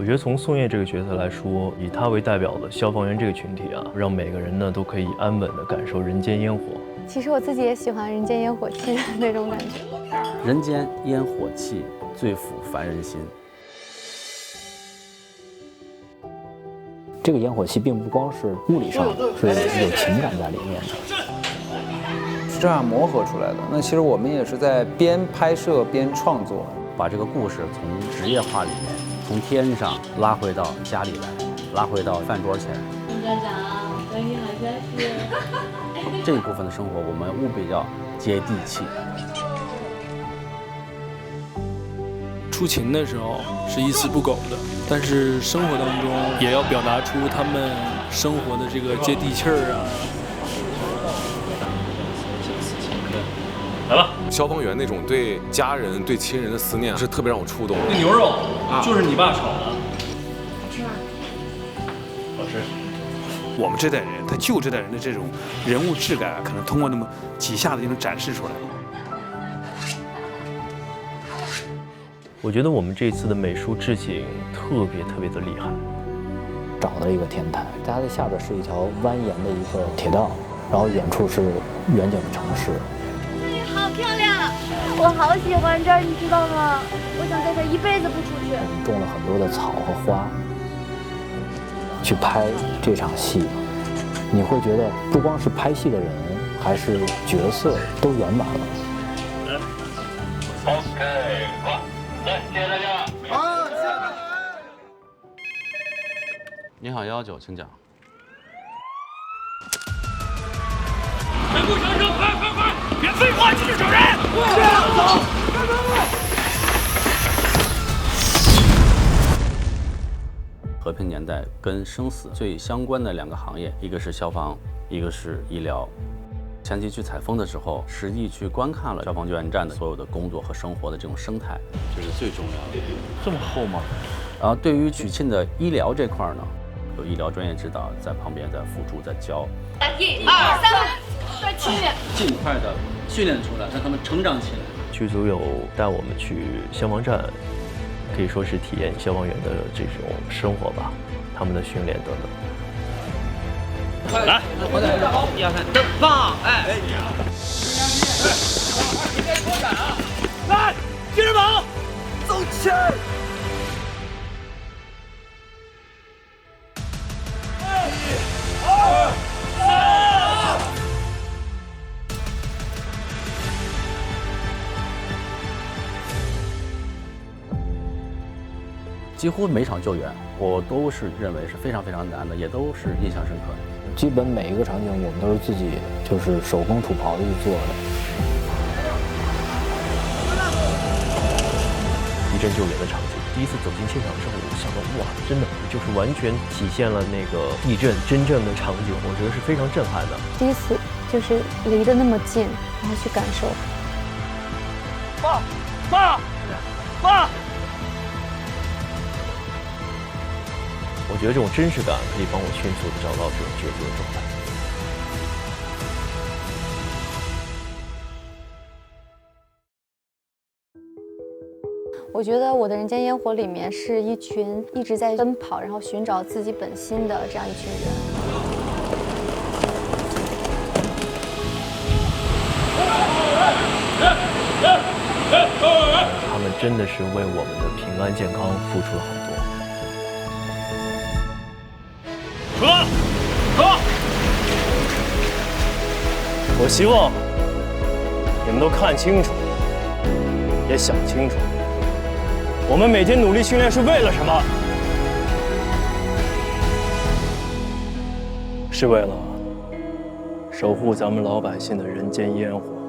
我觉得从宋烨这个角色来说，以他为代表的消防员这个群体啊，让每个人呢都可以安稳的感受人间烟火。其实我自己也喜欢人间烟火气的那种感觉。人间烟火气，最抚凡人心。这个烟火气并不光是物理上的，是有情感在里面的。是这样磨合出来的。那其实我们也是在边拍摄边创作，把这个故事从职业化里面，从天上拉回到家里来，拉回到饭桌前。林站长，等你好消息。这一部分的生活，我们务必要接地气。出勤的时候是一丝不苟的，但是生活当中也要表达出他们生活的这个接地气儿啊。来吧，消防员那种对家人、对亲人的思念是特别让我触动。那牛肉就是你爸炒的，好吃吗？好吃。我们这代人，他旧这代人的这种人物质感，可能通过那么几下子就能展示出来。我觉得我们这次的美术置景特别特别的厉害，找到一个天台，它的下边是一条蜿蜒的一个铁道，然后远处是远景的城市。漂亮，我好喜欢这儿，你知道吗？我想在这一辈子不出去。种了很多的草和花，去拍这场戏，你会觉得不光是拍戏的人，还是角色都圆满了。OK，好。来，谢谢大家。好，谢谢。你好，幺幺九，请讲。全部！别废话，继续找人。这样走，快快快！和平年代跟生死最相关的两个行业，一个是消防，一个是医疗。前期去采风的时候，实地去观看了消防救援站的所有的工作和生活的这种生态，这是最重要的。这么厚吗？然后对于曲庆的医疗这块呢，有医疗专业指导在旁边在辅助在教。一二三，再去。尽快的训练出来，让他们成长起来。剧组有带我们去消防站，可以说是体验消防员的这种生活吧，他们的训练等等。来，一二三，登，放，哎，哎，你别扩展啊！来，接着跑，走起！几乎每场救援，我都是认为是非常非常难的，也都是印象深刻的。基本每一个场景，我们都是自己就是手工土刨子去做的。地震救援的场景，第一次走进现场之后，我想到哇，真的就是完全体现了那个地震真正的场景，我觉得是非常震撼的。第一次就是离得那么近，然后去感受。爸，爸，爸。觉得这种真实感可以帮我迅速的找到这种角色的状态。我觉得我的人间烟火里面是一群一直在奔跑，然后寻找自己本心的这样一群人。他们真的是为我们的平安健康付出了很多。哥，哥，我希望你们都看清楚，也想清楚，我们每天努力训练是为了什么？是为了守护咱们老百姓的人间烟火。